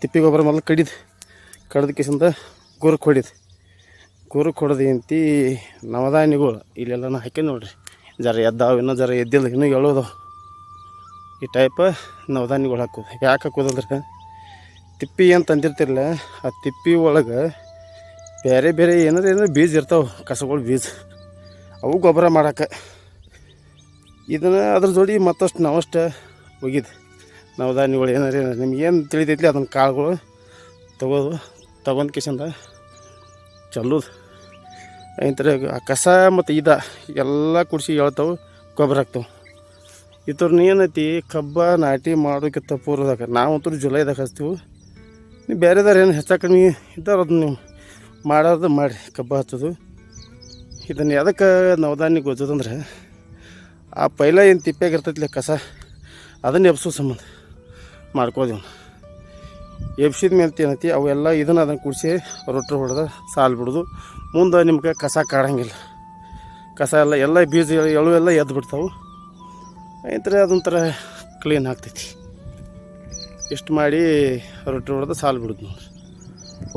ತಿಪ್ಪಿ ಗೊಬ್ಬರ ಮೊದಲು ಕಡಿದು, ಕಡ್ದ ಕಿಸಿಂದ ಗುರುಕ್ ಹೊಡಿದು ಗುರುಕ್ ಹೊಡೆದು ಅಂತಿ ನವಧಾನ್ಯಗಳು ಇಲ್ಲೆಲ್ಲ ಹಾಕಿ ನೋಡ್ರಿ. ಜರ ಎದ್ದಾವ, ಇನ್ನೂ ಜರ ಎದ್ದಿಲ್ಲ ಇನ್ನೂ ಎಳೋದವು ಈ ಟೈಪ್ ನವಧಾನ್ಯಗಳು ಹಾಕೋದು. ಯಾಕೆ ಹಾಕೋದಂದ್ರೆ ತಿಪ್ಪಿ ಅಂತ ಅಂದಿರ್ತಿರಲ್ಲ ಆ ತಿಪ್ಪಿ ಒಳಗೆ ಬೇರೆ ಬೇರೆ ಏನಾರ ಏನಾರು ಬೀಜ ಇರ್ತಾವೆ, ಕಸಗಳು ಬೀಜ. ಅವು ಗೊಬ್ಬರ ಮಾಡೋಕೆ. ಇದನ್ನು ಅದ್ರ ಜೋಡಿ ಮತ್ತಷ್ಟು ನಾವಷ್ಟು ಒಗಿದು. ನಾವು ಧಾನ್ಯಗಳು ಏನಾರು ನಿಮ್ಗೆ ಏನು ತಿಳಿತೈತಿ ಅದನ್ನು ಕಾಳುಗಳು ತಗೋದು, ತಗೊಂಡು ಕಿಶಂದ ಚಲ್ಲೋದು. ಆ ಕಸ ಮತ್ತು ಇದ ಎಲ್ಲ ಕುಡಿಸಿ ಹೇಳ್ತಾವೆ, ಗೊಬ್ಬರ ಹಾಕ್ತಾವೆ. ಇದ್ರನ್ನ ಏನೈತಿ, ಕಬ್ಬ, ನಾಟಿ ಮಾಡೋಕ್ಕಿಂತ ಪೂರ್ವದಾಗ, ನಾವಂತೂ ಜುಲೈದಾಗ ಹಚ್ತೀವಿ. ನೀವು ಬೇರೆದಾರು ಏನು ಹೆಚ್ಚು ಕಮ್ಮಿ ಇದ್ದಾರೆ ಅದನ್ನ ನೀವು ಮಾಡೋದು ಮಾಡಿ ಕಬ್ಬ ಹಚ್ಚೋದು. ಇದನ್ನು ಎದಕ್ಕೆ ನವಧಾನ್ಯ ಗೊತ್ತದಂದ್ರೆ ಆ ಪೈಲ ಏನು ತಿಪ್ಪೆಗಿರ್ತೈತಿ ಕಸ, ಅದನ್ನು ಎಬ್ಸೋ ಸಂಬಂಧ. ಮಾಡ್ಕೋದೇವು ಎಬ್ಸಿದ ಮೇಲೆ ಏನೈತಿ, ಅವೆಲ್ಲ ಇದನ್ನು ಅದನ್ನು ಕುಡಿಸಿ ರೊಟ್ಟಿ ಹೊಡೆದು ಸಾಲು ಬಿಡೋದು. ಮುಂದೆ ನಿಮ್ಗೆ ಕಸ ಕಾಡಂಗಿಲ್ಲ. ಕಸ ಎಲ್ಲ ಎಲ್ಲ ಬೀಜ ಎಳು ಎಲ್ಲ ಎದ್ದು ಬಿಡ್ತಾವೆ. ಐತರ, ಅದೊಂಥರ ಕ್ಲೀನ್ ಆಗ್ತೈತಿ. ಇಷ್ಟು ಮಾಡಿ ರೊಟ್ಟಿ ಹೊಡೆದು ಸಾಲು ಬಿಡೋದು ನೋಡ್ರಿ.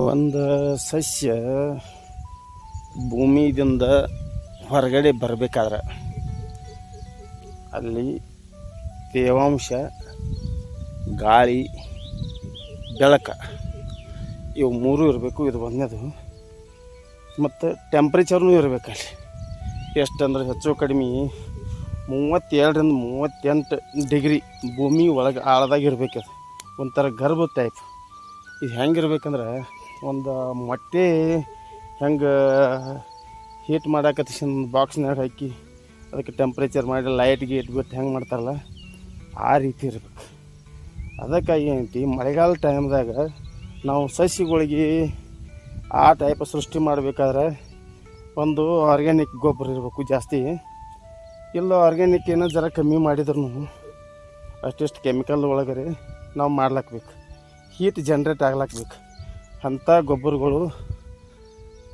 ಒಂದು ಸಸ್ಯ ಭೂಮಿದಿಂದ ಹೊರಗಡೆ ಬರಬೇಕಾದ್ರೆ ಅಲ್ಲಿ ತೇವಾಂಶ ಗಾಳಿ, ಬೆಳಕ, ಇವು ಮೂರು ಇರಬೇಕು, ಇದು ಒಂದನೇದು ಮತ್ತು ಟೆಂಪ್ರೇಚರ್ನೂ ಇರಬೇಕು ಅಲ್ಲಿ ಎಷ್ಟಂದ್ರೆ ಹೆಚ್ಚು ಕಡಿಮೆ ಮೂವತ್ತೇಳರಿಂದ ಮೂವತ್ತೆಂಟು ಡಿಗ್ರಿ ಭೂಮಿ ಒಳಗೆ ಆಳದಾಗ ಇರ್ಬೇಕು ಅದು. ಒಂಥರ ಗರ್ಭ ಟೈಪ್ ಇದು ಹೆಂಗಿರ್ಬೇಕಂದ್ರೆ ಒಂದು ಮೊಟ್ಟೆ ಹೆಂಗೆ ಹೀಟ್ ಮಾಡಾಕತ್ತಿ ಒಂದು ಬಾಕ್ಸ್ನಾಗ ಹಾಕಿ, ಅದಕ್ಕೆ ಟೆಂಪ್ರೇಚರ್ ಮಾಡಿ ಲೈಟ್ ಗೀಟ್ ಇಟ್ಬಿಟ್ಟು ಹೆಂಗೆ ಮಾಡ್ತಾರಲ್ಲ, ಆ ರೀತಿ ಇರ್ಬೇಕು. ಅದಕ್ಕಾಗಿ ಏನೈತಿ ಮಳೆಗಾಲ ಟೈಮ್ದಾಗ ನಾವು ಸಸಿಗಳಿಗೆ ಆ ಟೈಪ್ ಸೃಷ್ಟಿ ಮಾಡಬೇಕಾದ್ರೆ ಒಂದು ಆರ್ಗ್ಯಾನಿಕ್ ಗೊಬ್ಬರ ಇರಬೇಕು ಜಾಸ್ತಿ. ಇಲ್ಲ ಆರ್ಗ್ಯಾನಿಕ್ ಏನೋ ಜರ ಕಮ್ಮಿ ಮಾಡಿದ್ರು ಅಷ್ಟಿಷ್ಟು ಕೆಮಿಕಲ್ ಒಳಗರೆ ನಾವು ಮಾಡ್ಲಾಕ್ಬೇಕು. Heat generate ಆಗ್ಲಾಕ್ಬೇಕು. ಅಂಥ ಗೊಬ್ಬರಗಳು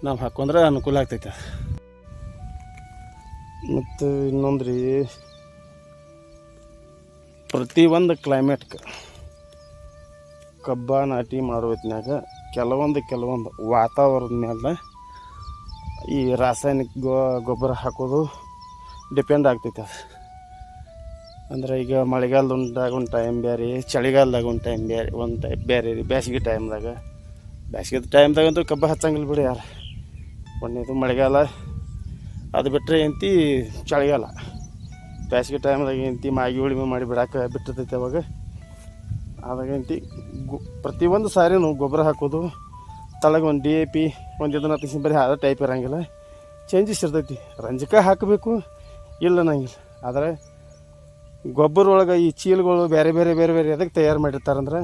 ನಾವು ಹಾಕೊಂಡ್ರೆ ಅನುಕೂಲ ಆಗ್ತೈತೆ. ಮತ್ತು ಇನ್ನೊಂದು ರೀ ಪ್ರತಿಯೊಂದು ಕ್ಲೈಮೇಟ್ಗೆ ಕಬ್ಬ ನಾಟಿ ಮಾಡೋ ಹೊತ್ನ್ಯಾಗ ಕೆಲವೊಂದು ಕೆಲವೊಂದು ವಾತಾವರಣದ ಮೇಲೆ ಈ ರಾಸಾಯನಿಕ ಗೊಬ್ಬರ ಹಾಕೋದು ಡಿಪೆಂಡ್ ಆಗ್ತೈತೆ ಅದು. ಅಂದ್ರೆ ಈಗ ಮಳೆಗಾಲದಾಗ ಒಂದು ಟೈಮ್ ಬೇರೆ ಚಳಿಗಾಲದಾಗ ಒಂದು ಟೈಮ್ ಬೇರೆ ಒಂದು ಟೈಪ್ ಬೇರೆ ರೀ ಬೇಸಿಗೆ ಟೈಮ್ದಾಗ ಬೇಸಿಗೆ ಟೈಮ್ದಾಗಂತೂ ಕಬ್ಬ ಹಚ್ಚಂಗಿಲ್ಲ ಬಿಡಿ ಯಾರು. ಒಂದೇದು ಮಳೆಗಾಲ, ಅದು ಬಿಟ್ಟರೆ ಎಂತಿ ಚಳಿಗಾಲ. ಬೇಸಿಗೆ ಟೈಮ್ದಾಗ ಎಂತಿ ಮಾಗಿ ಉಳಿಮೆ ಮಾಡಿ ಬಿಡಾಕ ಬಿಟ್ಟಿರ್ತೈತೆ ಅವಾಗ. ಎಂತಿ ಗು, ಪ್ರತಿಯೊಂದು ಸಾರಿನೂ ಗೊಬ್ಬರ ಹಾಕೋದು, ತಳಗೆ ಒಂದು ಡಿ ಎ ಪಿ ಒಂದು ಇದನ್ನ ಬರೀ ಅದೇ ಟೈಪ್ ಇರೋಂಗಿಲ್ಲ. ಚೇಂಜಸ್ ಇರ್ತೈತಿ. ರಂಜಕ ಹಾಕಬೇಕು, ಇಲ್ಲ ಅನ್ನಂಗಿಲ್ಲ. ಆದರೆ ಗೊಬ್ಬರ ಒಳಗೆ ಈ ಚೀಲಗಳು ಬೇರೆ ಬೇರೆ ಬೇರೆ ಬೇರೆ ಅದಕ್ಕೆ ತಯಾರು ಮಾಡಿರ್ತಾರಂದ್ರೆ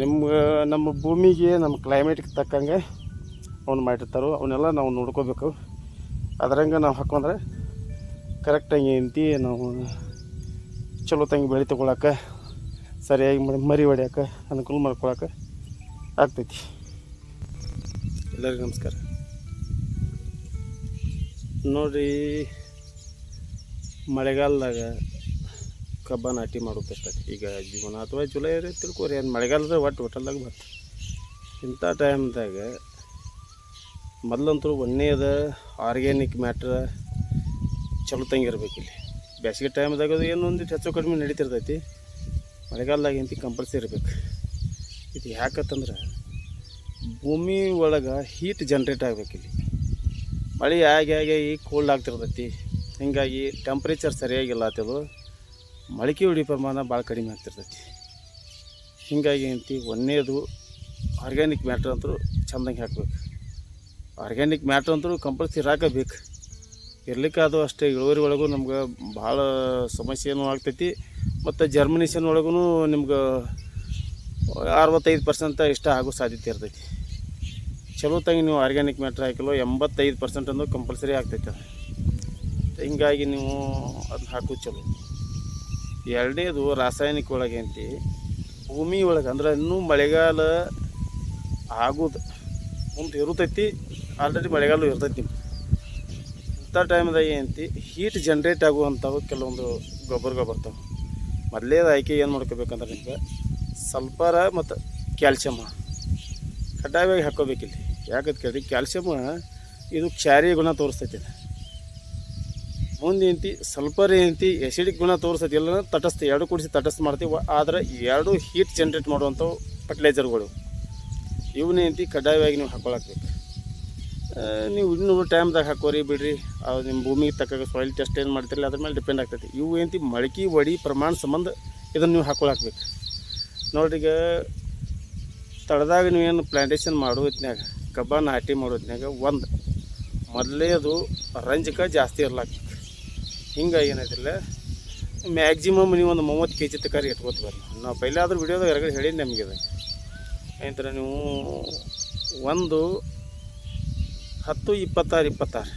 ನಿಮ್ಮ ನಮ್ಮ ಭೂಮಿಗೆ, ನಮ್ಮ ಕ್ಲೈಮೇಟ್ಗೆ ತಕ್ಕಂಗೆ ಅವ್ನು ಮಾಡಿರ್ತಾರೋ ಅವನ್ನೆಲ್ಲ ನಾವು ನೋಡ್ಕೋಬೇಕು. ಅದರಂಗೆ ನಾವು ಹಾಕೊಂಡ್ರೆ ಕರೆಕ್ಟಾಗಿ ಎಂತಿ ನಾವು ಚಲೋ ತಂಗಿ ಬೆಳೆ ತೊಗೊಳಕ್ಕೆ ಸರಿಯಾಗಿ ಮರಿ ಹೊಡ್ಯಾಕ, ಅನುಕೂಲ ಮಾಡ್ಕೊಳಕ್ಕೆ ಆಗ್ತೈತಿ. ಎಲ್ಲರಿಗೂ ನಮಸ್ಕಾರ. ನೋಡಿ ಮಳೆಗಾಲದಾಗ ಕಬ್ಬ ನಾಟಿ ಮಾಡೋದಷ್ಟೇ ಈಗ ಜೂನ್ ಅಥವಾ ಜುಲೈ ತಿಳ್ಕೊರಿ, ಏನು ಮಳೆಗಾಲದ ಒಟ್ಟು ಹೋಟೆಲ್ದಾಗ ಬರ್ತದೆ ಇಂಥ ಟೈಮ್ದಾಗ ಮೊದಲಂತೂ ಒಳ್ಳೆಯದ ಆರ್ಗ್ಯಾನಿಕ್ ಮ್ಯಾಟ್ರ ಚಲೋ ತಂಗಿರ್ಬೇಕು ಇಲ್ಲಿ ಬೇಸಿಗೆ ಟೈಮ್ದಾಗ ಅದು ಏನು ಒಂದಿಟ್ಟು ಹೆಚ್ಚು ಕಡಿಮೆ ನಡೀತಿರ್ತೈತಿ. ಮಳೆಗಾಲದಾಗ ಎಂತಿ ಕಂಪಲ್ಸರಿ ಇರಬೇಕು. ಇದು ಯಾಕತ್ತಂದ್ರೆ ಭೂಮಿ ಒಳಗೆ ಹೀಟ್ ಜನ್ರೇಟ್ ಆಗಬೇಕು ಇಲ್ಲಿ. ಮಳೆ ಆಗಿ ಆಗಿ ಕೋಲ್ಡ್ ಆಗ್ತಿರ್ತೈತಿ. ಹೀಗಾಗಿ ಟೆಂಪ್ರೇಚರ್ ಸರಿಯಾಗಿಲ್ಲ ಆತದು ಮೊಳಕೆ ಉಡಿ ಪ್ರಮಾಣ ಭಾಳ ಕಡಿಮೆ ಆಗ್ತಿರ್ತೈತಿ. ಹೀಗಾಗಿ ಅಂತಿ ಒಂದೇದು ಆರ್ಗ್ಯಾನಿಕ್ ಮ್ಯಾಟ್ರ್ ಅಂತೂ ಚೆಂದಂಗೆ ಹಾಕಬೇಕು. ಆರ್ಗ್ಯಾನಿಕ್ ಮ್ಯಾಟ್ರ್ ಅಂತೂ ಕಂಪಲ್ಸರಿ ಹಾಕಬೇಕು. ಇರ್ಲಿಕ್ಕೆ ಅದು ಅಷ್ಟೇ ಇಳುವರಿ ಒಳಗೂ ನಮ್ಗೆ ಭಾಳ ಸಮಸ್ಯೆನೂ ಆಗ್ತೈತಿ. ಮತ್ತು ಜರ್ಮಿನೇಷನ್ ಒಳಗೂ ನಿಮ್ಗೆ ಅರವತ್ತೈದು ಪರ್ಸೆಂಟ್ ಇಷ್ಟ ಆಗೋ ಸಾಧ್ಯತೆ ಇರ್ತೈತಿ. ಚಲೋ ತಂಗಿ ನೀವು ಆರ್ಗ್ಯಾನಿಕ್ ಮ್ಯಾಟ್ರ್ ಹಾಕಿಲ್ಲ ಎಂಬತ್ತೈದು ಪರ್ಸೆಂಟ್ ಅಂದ್ರೆ ಕಂಪಲ್ಸರಿ ಆಗ್ತೈತೆ ಅದು. ಹಿಂಗಾಗಿ ನೀವು ಅದನ್ನ ಹಾಕೋದು ಚಲೋ. ಎರಡನೇದು ರಾಸಾಯನಿಕ ಒಳಗೆ ಅಂತಿ, ಭೂಮಿ ಒಳಗೆ ಅಂದ್ರೆ ಇನ್ನೂ ಮಳೆಗಾಲ ಆಗೋದು ಮುಂದೆ ಇರುತೈತಿ ಆಲ್ರೆಡಿ ಮಳೆಗಾಲ ಇರ್ತೈತಿ ಇಂಥ ಟೈಮ್ದಾಗ ಏನಂತಿ ಹೀಟ್ ಜನ್ರೇಟ್ ಆಗುವಂಥವು ಕೆಲವೊಂದು ಗೊಬ್ಬರಗಳು ಬರ್ತಾವೆ. ಮೊದಲೇದು ಆಯ್ಕೆ ಏನು ಮಾಡ್ಕೋಬೇಕಂದ್ರೆ ನಿಮ್ಗೆ ಸಲ್ಫರ ಮತ್ತು ಕ್ಯಾಲ್ಸಿಯಮ್ಮ ಕಡ್ಡಾಯವಾಗಿ ಹಾಕ್ಕೋಬೇಕಿಲ್ಲಿ. ಯಾಕಂತ ಕೇಳಿ ಕ್ಯಾಲ್ಸಿಯಮ್ ಇದು ಕ್ಷಾರೀಯ ಗುಣ ತೋರಿಸ್ತೈತಿ. ಮುಂದೆ ಏನಂತಿ ಸಲ್ಫರ್ ಏನಂತಿ ಎಸಿಡಿಕ್ ಗುಣ ತೋರಿಸ್ತೈತಿ ಇಲ್ಲ ತಟಸ್ಥ ಎರಡು ಕೂಡಿಸಿ ತಟಸ್ಥ ಮಾಡ್ತೀವಿ. ಆದರೆ ಎರಡು ಹೀಟ್ ಜನ್ರೇಟ್ ಮಾಡುವಂಥವು ಫರ್ಟಿಲೈಸರ್ಗಳು ಇವನ್ನೇಂತಿ ಕಡ್ಡಾಯವಾಗಿ ನೀವು ಹಾಕೊಳಕ್ಬೇಕು ಆ, ನೀವು ಇನ್ನೂ ಟೈಮ್ದಾಗ ಹಾಕೋರಿ ಬಿಡ್ರಿ. ಅದು ನಿಮ್ಮ ಭೂಮಿಗೆ ತಕ್ಕ ಸಾಯಿಲ್ ಟೆಸ್ಟ್ ಏನು ಮಾಡ್ತಿರಲ್ಲ ಅದ್ರ ಮೇಲೆ ಡಿಪೆಂಡ್ ಆಗ್ತೈತಿ. ಇವು ಏನಂತಿ ಮೊಳಕೆ ಒಡಿ ಪ್ರಮಾಣ ಸಂಬಂಧ ಇದನ್ನು ನೀವು ಹಾಕೊಳ್ಳಾಕಬೇಕು ನೋಡ್ರಿ ಈಗ ತಳದಾಗ ನೀವೇನು ಪ್ಲಾಂಟೇಶನ್ ಮಾಡೋ ಹೊತ್ನ್ಯಾಗ, ಕಬ್ಬ ನಾಟಿ ಮಾಡೋ ಹೊತ್ನ್ಯಾಗ ಒಂದು ಮೊದಲೇ ಅದು ರಂಜಕ ಜಾಸ್ತಿ ಇರ್ಲಾಕ್ಬೇಕು ಹಿಂಗೆ ಏನಾಯ್ತಿಲ್ಲ ಮ್ಯಾಕ್ಸಿಮಮ್ ನೀವು ಒಂದು ಮೂವತ್ತು ಕೆ ಜಿ ತಕ್ಕಾರಿ ಇಟ್ಕೋತ ಬರ್ರಿ. ನಾವು ಪೈಲಾದ್ರೂ ವಿಡಿಯೋದಾಗ ಹೊರಗಡೆ ಹೇಳಿ ನಮಗೆ ಇದು. ಏನಂತಾರೆ ನೀವು ಒಂದು ಹತ್ತು, ಇಪ್ಪತ್ತಾರು ಇಪ್ಪತ್ತಾರು.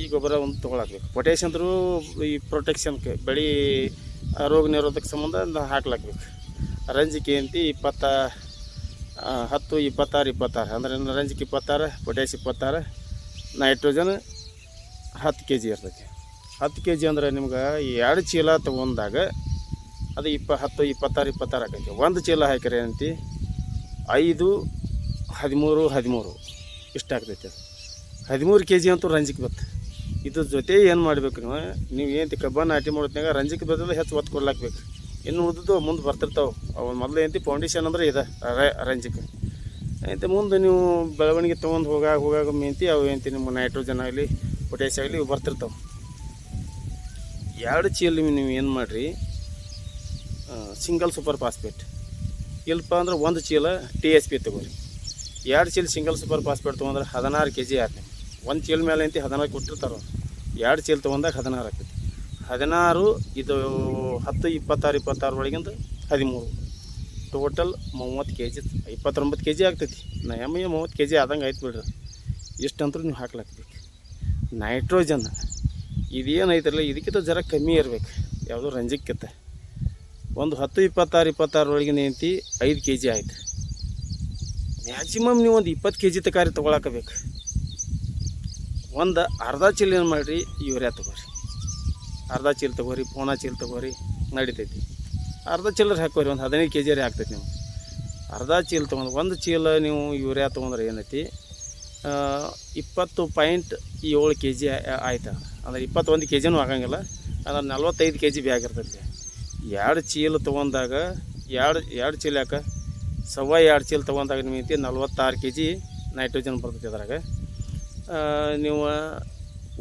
ಈ ಗೊಬ್ಬರ ಒಂದು ತೊಗೊಳಕ್ಬೇಕು. ಪೊಟ್ಯಾಶ್ ಅಂದರೂ ಈ ಪ್ರೊಟೆಕ್ಷನ್ಗೆ ಬೆಳೆ ರೋಗ ನಿರೋಧಕ ಸಂಬಂಧ ಹಾಕ್ಲಾಕ್ಬೇಕು. ರಂಜಿಕೆ ಅಂತಿ ಇಪ್ಪತ್ತ ಹತ್ತು, ಇಪ್ಪತ್ತಾರು ಇಪ್ಪತ್ತಾರು. ಅಂದರೆ ರಂಜಿಕೆ ಇಪ್ಪತ್ತಾರು ಪೊಟ್ಯಾಶ್ ಇಪ್ಪತ್ತಾರು ನೈಟ್ರೋಜನ್ ಹತ್ತು ಕೆ ಜಿ ಇರ್ತೈತಿ. ಹತ್ತು ಕೆ ಜಿ ಅಂದ್ರೆ ನಿಮ್ಗೆ ಎರಡು ಚೀಲ ತೊಗೊಂಡಾಗ ಅದು ಇಪ್ಪ, ಹತ್ತು, ಇಪ್ಪತ್ತಾರು ಇಪ್ಪತ್ತಾರು ಹಾಕೈತಿ ಒಂದು ಚೀಲ ಹಾಕಿರಿ ಅಂತಿ, ಐದು, ಹದಿಮೂರು ಹದಿಮೂರು. ಇಷ್ಟ ಆಗ್ತೈತೆ ಅದು. ಹದಿಮೂರು ಕೆ ಜಿ ಅಂತೂ ರಂಜಿಕೆ ಬತ್ತು ಇದ್ರ ಜೊತೆ ಏನು ಮಾಡಬೇಕು ನೀವು? ನೀವು ಏನು ಕಬ್ಬನ್ನು ನಾಟಿ ಮಾಡೋದ್ನಾಗ ರಂಜಿಕೆ ಬದಲು ಹೆಚ್ಚು ಒತ್ತು ಕೊಡ್ಲಾಕ್ಬೇಕು. ಇನ್ನು ಉಳಿದು ಮುಂದೆ ಬರ್ತಿರ್ತಾವೆ. ಅವು ಮೊದಲು ಏನಂತಿ ಫೌಂಡೇಶನ್ ಅಂದರೆ ಇದೆ ರಂಜಿಕೆ. ಐತೆ ಮುಂದೆ ನೀವು ಬೆಳವಣಿಗೆ ತೊಗೊಂಡು ಹೋಗಾಗ ಹೋಗಾಗ ಮೇಂತಿ ಅವು ಏನಂತಿ ನಿಮ್ಮ ನೈಟ್ರೋಜನ್ ಆಗಲಿ ಪೊಟ್ಯಾಶ್ ಆಗಲಿ ಇವು ಬರ್ತಿರ್ತಾವೆ. ಎರಡು ಚೀಲ ನೀವು ಏನು ಮಾಡಿರಿ? ಸಿಂಗಲ್ ಸೂಪರ್ ಫಾಸ್ಫೇಟ್ ಇಲ್ಲಪ್ಪ ಅಂದ್ರೆ ಒಂದು ಚೀಲ ಟಿ ಎಸ್ ಪಿ ತೊಗೊರಿ. ಎರಡು ಚೀಲ ಸಿಂಗಲ್ ಸೂಪರ್ ಫಾಸ್ಫೇಟ್ ತೊಗೊಂಡ್ರೆ ಹದಿನಾರು ಕೆ ಜಿ ಆಯ್ತು. ಒಂದು ಚೀಲ ಮೇಲೆ ಅಂತ ಹದಿನಾರು ಕೊಟ್ಟಿರ್ತಾರೆ, ಎರಡು ಚೀಲ ತೊಗೊಂಡಾಗ ಹದಿನಾರು ಆಗ್ತೈತಿ ಹದಿನಾರು ಇದು ಹತ್ತು, ಇಪ್ಪತ್ತಾರು ಇಪ್ಪತ್ತಾರು ಒಳಗಿಂದ ಹದಿಮೂರು. ಟೋಟಲ್ ಮೂವತ್ತು ಕೆ ಜಿ ಇಪ್ಪತ್ತೊಂಬತ್ತು ಕೆ ಜಿ ಆಗ್ತೈತಿ. ನಾ ಎಮ್ಮೆ ಮೂವತ್ತು ಕೆ ಜಿ ಆದಂಗೆ ಆಯ್ತು ಬಿಡ್ರಿ. ಇಷ್ಟಂತೂ ನೀವು ಹಾಕ್ಲಾಕ್ಬೇಕು ನೈಟ್ರೋಜನ್ ಇದೇನೈತಲ್ಲ ಇದಕ್ಕಿಂತ ಜರ ಕಮ್ಮಿ ಇರಬೇಕು. ಯಾವುದೋ ರಂಜಕ್ಕಿಂತ ಒಂದು ಹತ್ತು, ಇಪ್ಪತ್ತಾರು ಇಪ್ಪತ್ತಾರು ಒಳಗಿನ ಐತಿ ಐದು ಕೆ ಜಿ ಆಯ್ತು. ಮ್ಯಾಕ್ಸಿಮಮ್ ನೀವು ಒಂದು ಇಪ್ಪತ್ತು ಕೆ ಜಿ ತಕಾರಿ ತೊಗೊಳಕಬೇಕು. ಒಂದು ಅರ್ಧ ಚೀಲ ಏನು ಮಾಡಿರಿ, ಯೂರಿಯಾ ತೊಗೊರಿ. ಅರ್ಧ ಚೀಲ ತೊಗೋರಿ, ಪೋಣ ಚೀಲ ತೊಗೋರಿ, ನಡಿತೈತಿ. ಅರ್ಧ ಚೀಲರ್ ಹಾಕೋರಿ, ಒಂದು ಹದಿನೈದು ಕೆ ಜಿ ಹಾಕ್ತೈತಿ ನೀವು ಅರ್ಧ ಚೀಲ ತೊಗೊಂಡು, ಒಂದು ಚೀಲ ನೀವು ಯೂರಿಯಾ ತೊಗೊಂಡ್ರೆ ಏನೈತಿ? ಇಪ್ಪತ್ತು ಪಾಯಿಂಟ್ ಏಳು ಕೆ ಜಿ ಆಯ್ತು. ಅಂದ್ರೆ ಇಪ್ಪತ್ತೊಂದು ಕೆ ಜಿನೂ ಆಗಂಗಿಲ್ಲ. ಅಂದ್ರೆ ನಲ್ವತ್ತೈದು ಕೆ ಜಿ ಬ್ಯಾಗ್ ಇರ್ತೈತಿ. ಎರಡು ಚೀಲ ತೊಗೊಂಡಾಗ ಎರಡು ಎರಡು ಚೀಲ ಯಾಕೆ? ಸವಾ ಎರಡು ಚೀಲ ತೊಗೊಂಡಾಗ ನಿಮಗೆ ನಲ್ವತ್ತಾರು ಕೆ ಜಿ ನೈಟ್ರೋಜನ್ ಬರ್ತೈತಿ ಅದ್ರಾಗ. ನೀವು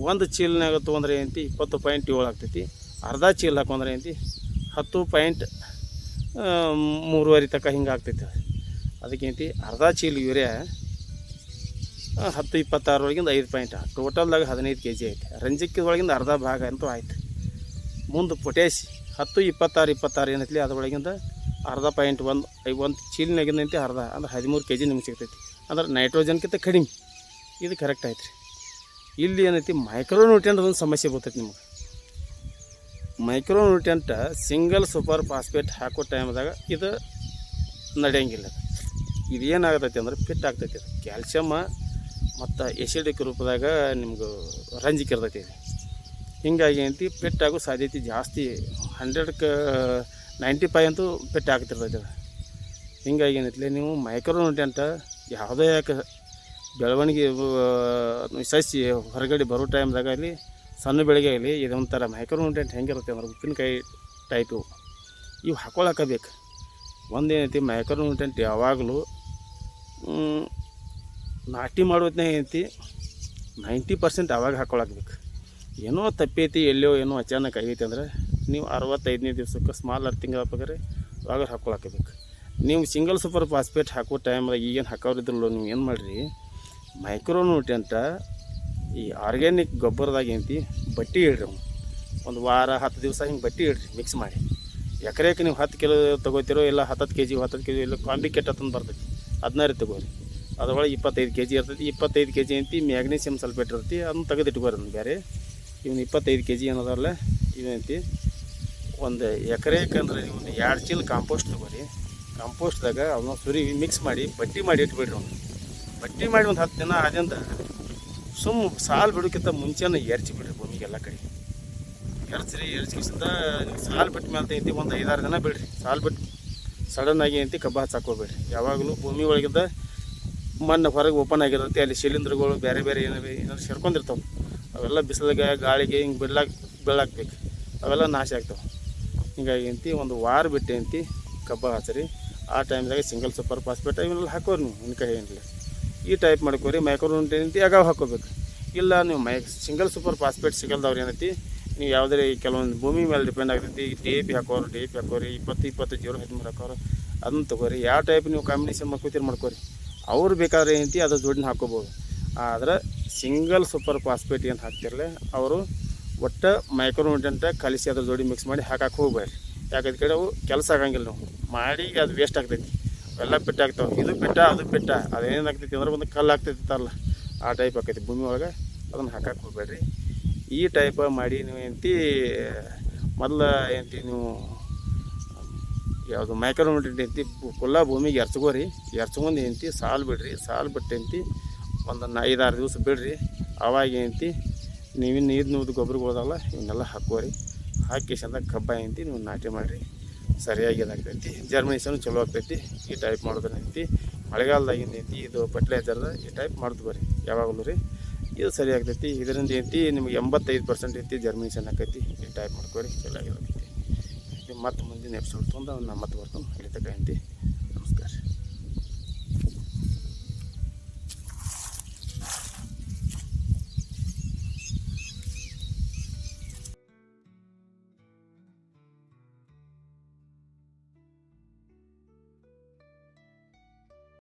ಒಂದು ಚೀಲನಾಗ ತೊಗೊಂಡ್ರೆ ಏನಂತಿ ಇಪ್ಪತ್ತು ಪಾಯಿಂಟ್ ಏಳು ಆಗ್ತೈತಿ. ಅರ್ಧ ಚೀಲ ಹಾಕೊಂಡ್ರೆ ಏನಂತಿ ಹತ್ತು ಪಾಯಿಂಟ್ ಮೂರುವರೆ ತಕ್ಕ ಹಿಂಗೆ ಆಗ್ತೈತಿ ಅದಕ್ಕೇಂತಿ ಅರ್ಧ ಚೀಲ ಯೂರಿಯಾ ಹತ್ತು ಇಪ್ಪತ್ತಾರೊಳಗಿಂದ ಐದು ಪಾಯಿಂಟ್ ಟೋಟಲ್ದಾಗ ಹದಿನೈದು ಕೆ ಜಿ ಐತೆ. ರಂಜಿಕ್ಕಿ ಅರ್ಧ ಭಾಗ ಅಂತೂ ಆಯ್ತು. ಮುಂದೆ ಪೊಟ್ಯಾಸಿ ಹತ್ತು, ಇಪ್ಪತ್ತಾರು ಇಪ್ಪತ್ತಾರು ಏನೈತಿ ಅದ್ರೊಳಗಿಂದ ಅರ್ಧ ಪಾಯಿಂಟ್ ಒಂದು, ಐ ಒಂದು ಚೀಲಿನಾಗಿಂದಂತೆ ಅರ್ಧ, ಅಂದ್ರೆ ಹದಿಮೂರು ಕೆ ಜಿ ನಿಮ್ಗೆ ಸಿಗ್ತೈತಿ. ಅಂದ್ರೆ ನೈಟ್ರೋಜನ್ಕಿಂತ ಕಡಿಮೆ. ಇದು ಕರೆಕ್ಟ್ ಆಯ್ತು ರೀ ಇಲ್ಲಿ ಏನೈತಿ ಮೈಕ್ರೋ ನ್ಯೂಟ್ರಿಯೆಂಟ್ ಒಂದು ಸಮಸ್ಯೆ ಬರ್ತೈತಿ ನಿಮ್ಗೆ. Micronutrient single super phosphate ಹಾಕೋ ಟೈಮ್ದಾಗ ಇದು ನಡೆಯಂಗಿಲ್ಲ. ಇದು ಏನಾಗತೈತಿ ಅಂದ್ರೆ ಫಿಟ್ ಆಗ್ತೈತಿ. ಇದು ಕ್ಯಾಲ್ಸಿಯಮ್ಮ ಮತ್ತು ಎಸಿಡಿಕ್ ರೂಪದಾಗ ನಿಮ್ಗೆ ರಂಜಿಕೆ ಇರ್ತೈತಿ. ಇದು ಹಿಂಗಾಗಿ ಏನೈತಿ ಫಿಟ್ ಆಗೋ ಸಾಧ್ಯತೆ ಜಾಸ್ತಿ. ಹಂಡ್ರೆಡ್ಕ್ಕೆ ನೈಂಟಿ ಫೈವ್ ಅಂತೂ ಪೆಟ್ಟು ಆಗ್ತಿರ್ತೈತೆ ಹಿಂಗಾಗಿ ಏನೈತಿ ನೀವು ಮೈಕ್ರೋ ಅಂತ ಯಾವುದೇ ಯಾಕೆ ಬೆಳವಣಿಗೆ ಸಸಿ ಹೊರಗಡೆ ಬರೋ ಟೈಮ್ದಾಗ ಆಗಲಿ, ಸಣ್ಣ ಬೆಳಗ್ಗೆ ಆಗಲಿ ಇದೊಂಥರ ಮೈಕ್ರೋ ಅಂತ ಹೆಂಗಿರುತ್ತೆ ಅಂದ್ರೆ ಉಪ್ಪಿನಕಾಯಿ ಟೈಪು ಇವು ಇವು ಹಾಕೊಳಕಬೇಕು. ಒಂದೇನೈತಿ, ಮೈಕ್ರೋ ಅಂತ ಯಾವಾಗಲೂ ನಾಟಿ ಮಾಡೋದ್ನೇ ಏನೈತಿ, ನೈಂಟಿ ಪರ್ಸೆಂಟ್ ಅವಾಗ ಹಾಕೊಳಕ್ಬೇಕು. ಏನೋ ತಪ್ಪೈತಿ ಎಲ್ಲೋ ಏನೋ ಅಚಾನಕ್ ಆಗೈತಿ ಅಂದ್ರೆ ನೀವು ಅರವತ್ತೈದನೇ ದಿವಸಕ್ಕೆ ಸ್ಮಾಲ್ ಅರ್ತಿಂಗ್ ಹಾಕ್ಬೇಕಾದ್ರೆ ಅವಾಗ ಹಾಕ್ಕೊಳಕಬೇಕು ನೀವು ಸಿಂಗಲ್ ಸೂಪರ್ ಫಾಸ್ಫೇಟ್ ಹಾಕೋ ಟೈಮ್ದಾಗ ಈಗೇನು ಹಾಕೋರಿದ್ರಲ್ಲ ನೀವು ಏನು ಮಾಡಿರಿ? ಮೈಕ್ರೋ ಅಂತ ಈ ಆರ್ಗ್ಯಾನಿಕ್ ಗೊಬ್ಬರದಾಗ ಏನಂತಿ, ಬಟ್ಟಿ ಇಡ್ರಿ ಒಂದು ವಾರ, ಹತ್ತು ದಿವಸ ಹಿಂಗೆ ಬಟ್ಟಿ ಇಡ್ರಿ ಮಿಕ್ಸ್ ಮಾಡಿ. ಎಕರೆಗೆ ನೀವು ಹತ್ತು ಕಿಲೋ ತೊಗೋತಿರೋ ಇಲ್ಲ ಹತ್ತತ್ತು ಕೆ ಜಿ ಹತ್ತತ್ತು ಕೆ ಜಿ ಇಲ್ಲ ಕಾಂಬಿ ಕೆಟ್ಟ ತಂದು ಬರ್ತೈತಿ, ಹದಿನಾರು ತಗೋರಿ. ಅದ್ರೊಳಗೆ ಇಪ್ಪತ್ತೈದು ಕೆ ಜಿ ಇರ್ತೈತಿ, ಇಪ್ಪತ್ತೈದು ಕೆ ಜಿ ಅಂತಿ ಮ್ಯಾಗ್ನೀಷಿಯಮ್ ಸಲ್ಫೇಟ್ ಇರ್ತೈತಿ, ಅದನ್ನ ತೆಗೆದಿಟ್ಕೋರಿ ಅದನ್ನ ಬೇರೆ ಇವನು ಇಪ್ಪತ್ತೈದು ಕೆ ಜಿ ಏನದಲ್ಲ ಇವಂತಿ ಒಂದು ಎಕರೆಗೆ ಅಂದ್ರೆ ನೀವು ಒಂದು ಎರಡು ಚೀಲ ಕಾಂಪೋಸ್ಟ್ ತಗೋರಿ ಕಾಂಪೋಸ್ಟ್ದಾಗ ಅವನ್ನ ಸುರಿ ಮಿಕ್ಸ್ ಮಾಡಿ ಬಟ್ಟಿ ಮಾಡಿ ಇಟ್ಬಿಡ್ರಿ ಅವ್ನು. ಬಟ್ಟಿ ಮಾಡಿ ಒಂದು ಹತ್ತು ದಿನ ಆದ್ದರಿಂದ ಸುಮ್ಮ ಸಾಲು ಬಿಡೋಕ್ಕಿಂತ ಮುಂಚೆನೇ ಎರ್ಚಿ ಬಿಡ್ರಿ ಭೂಮಿಗೆಲ್ಲ ಕಡೆ. ಎರ್ಚ್ರಿ ಎರ್ಚಿಸಿಂದ ಸಾಲು ಬಿಟ್ಟ ಮೇಲೆ ಐತಿ ಒಂದು ಐದಾರು ದಿನ ಬಿಡ್ರಿ. ಸಾಲು ಬಿಟ್ಟು ಸಡನ್ ಆಗಿ ಐತಿ ಕಬ್ಬ ಹಚ್ಚಾಕೋಬೇಡ್ರಿ ಯಾವಾಗಲೂ ಭೂಮಿ ಒಳಗಿಂದ ಮಣ್ಣು ಹೊರಗೆ ಓಪನ್ ಆಗಿರುತ್ತೆ. ಅಲ್ಲಿ ಶಿಲೀಂಧ್ರಗಳು ಬೇರೆ ಬೇರೆ ಏನಾರು ಏನಾದ್ರು ಸೇರ್ಕೊಂಡಿರ್ತಾವೆ. ಅವೆಲ್ಲ ಬಿಸಿಲಿಗೆ, ಗಾಳಿಗೆ ಹಿಂಗೆ ಬಿಡ್ಲಾಕ್ ಬೀಳಾಕ್ಬೇಕು ಅವೆಲ್ಲ ನಾಶ ಆಗ್ತಾವೆ. ಹಿಂಗಾಗಿ ಅಂತಿ ಒಂದು ವಾರ ಬಿಟ್ಟು ಅಂತಿ ಕಬ್ಬ ಹಚ್ಚ್ರಿ ಆ ಟೈಮ್ದಾಗ ಸಿಂಗಲ್ ಸೂಪರ್ ಫಾಸ್ಫೇಟ್ ಇವನ್ನೆಲ್ಲ ಹಾಕೋರಿ ನೀವು ಇನ್ಕಾಯಿ ಏನಿಲ್ಲ. ಈ ಟೈಪ್ ಮಾಡ್ಕೋರಿ, ಮೈಕ್ರೋನ್ ಅಂತಿ ಆಗಾವ ಹಾಕೋಬೇಕು. ಇಲ್ಲ ನೀವು ಮೈ ಸಿಂಗಲ್ ಸೂಪರ್ ಫಾಸ್ಫೇಟ್ ಸಿಗಲ್ದವ್ರು ಏನೈತಿ, ನೀವು ಯಾವುದೇ ಕೆಲವೊಂದು ಭೂಮಿ ಮೇಲೆ ಡಿಪೆಂಡ್ ಆಗ್ತೈತಿ ಡಿ ಎ ಪಿ ಹಾಕೋರು ಡಿ ಪಿ ಹಾಕೋರಿ, ಇಪ್ಪತ್ತು ಇಪ್ಪತ್ತು ಜೀರೋ ಹದಿಮೂರು ಹಾಕೋರು, ಅದನ್ನು ತಗೋರಿ. ಯಾವ ಟೈಪ್ ನೀವು ಕಾಂಬಿನೇಷನ್ ಮಾಡ್ಕೋತೀರಿ ಮಾಡ್ಕೋರಿ. ಅವ್ರು ಬೇಕಾದ್ರೆ ಏನಂತಿ ಅದು ದುಡ್ಡನ್ನ ಹಾಕೋಬೋದು. ಆದ್ರೆ ಸಿಂಗಲ್ ಸೂಪರ್ ಫಾಸ್ಫೇಟ್ ಏನು ಹಾಕ್ತಿರಲ್ಲ ಅವರು ಒಟ್ಟು ಮೈಕ್ರೋನ್ಯೂಟ್ರೆಂಟ ಕಲಿಸಿ ಅದ್ರ ಜೋಡಿ ಮಿಕ್ಸ್ ಮಾಡಿ ಹಾಕಕ್ಕೆ ಹೋಗ್ಬೇಡ್ರಿ. ಯಾಕಂದ್ರೆ ಕಡೆ ಅವು ಕೆಲಸ ಆಗಂಗಿಲ್ಲ ನಾವು ಮಾಡಿ ಅದು ವೇಸ್ಟ್ ಆಗ್ತೈತಿ. ಎಲ್ಲ ಬಿಟ್ಟು ಆಗ್ತಾವೆ. ಇದು ಬಿಟ್ಟ, ಅದು ಬಿಟ್ಟ. ಅದೇನು ಆಗ್ತೈತಿ ಅಂದ್ರೆ ಒಂದು ಕಲ್ಲು ಆಗ್ತೈತಿತ್ತಲ್ಲ ಆ ಟೈಪ್ ಆಕೈತಿ ಭೂಮಿ ಒಳಗೆ ಅದನ್ನು ಹಾಕಕ್ಕೆ ಹೋಗ್ಬೇಡ್ರಿ. ಈ ಟೈಪ್ ಮಾಡಿ ನೀವು ಏನಂತ ಮೊದಲು ಏನಂತಿ ನೀವು, ಯಾವುದು ಮೈಕ್ರೋನ್ಯೂಟ್ರೆಂಟ್ ಐತಿ ಕುಲ್ಲ ಭೂಮಿಗೆ ಎರ್ಚ್ಕೋರಿ. ಎರ್ಚ್ಕೊಂಡು ಏನಂತಿ ಸಾಲು ಬಿಡ್ರಿ ಸಾಲು ಬಿಟ್ಟು ಏನಂತಿ ಒಂದು ಐದಾರು ದಿವಸ ಬಿಡ್ರಿ. ಅವಾಗ ಏನಂತಿ ನೀವಿನ್ನು ನೀರು ನುವ್ದು ಗೊಬ್ಬರಗಳದಲ್ಲ ಇವನ್ನೆಲ್ಲ ಹಾಕೋರಿ ಹಾಕಿ ಚಂದ ಕಬ್ಬ ಏನಂತಿ ನೀವು ನಾಟಿ ಮಾಡಿರಿ. ಸರಿಯಾಗಿ ಇದಾಗ್ತೈತಿ. ಜರ್ಮನಿಸನು ಚಲೋ ಆಗ್ತೈತಿ. ಈ ಟೈಪ್ ಮಾಡೋದ್ರ ಐತಿ ಮಳೆಗಾಲದಾಗಿಂದ ಐತಿ, ಇದು ಈ ಟೈಪ್ ಮಾಡ್ದು ಬರ್ರಿ, ಯಾವಾಗಲೂ ರೀ. ಇದು ಸರಿ ಆಗ್ತೈತಿ. ಇದರಿಂದ ಐತಿ, ನಿಮ್ಗೆ ಎಂಬತ್ತೈದು ಪರ್ಸೆಂಟ್ ಐತಿ ಜರ್ಮಿನೇಷನ್ ಆಕೈತಿ ಈ ಟೈಪ್ ಮಾಡ್ಕೊರಿ, ಚಲೋ ಆಗಿರ್ತೈತಿ. ಮತ್ತೆ ಮುಂದಿನ ಎಪಿಸೋಡ್ ತೊಗೊಂಡು ಅವ್ನು ಮತ್ತೆ ಬರ್ತಾನೆ. ಅಲ್ಲಿ ಐತಿ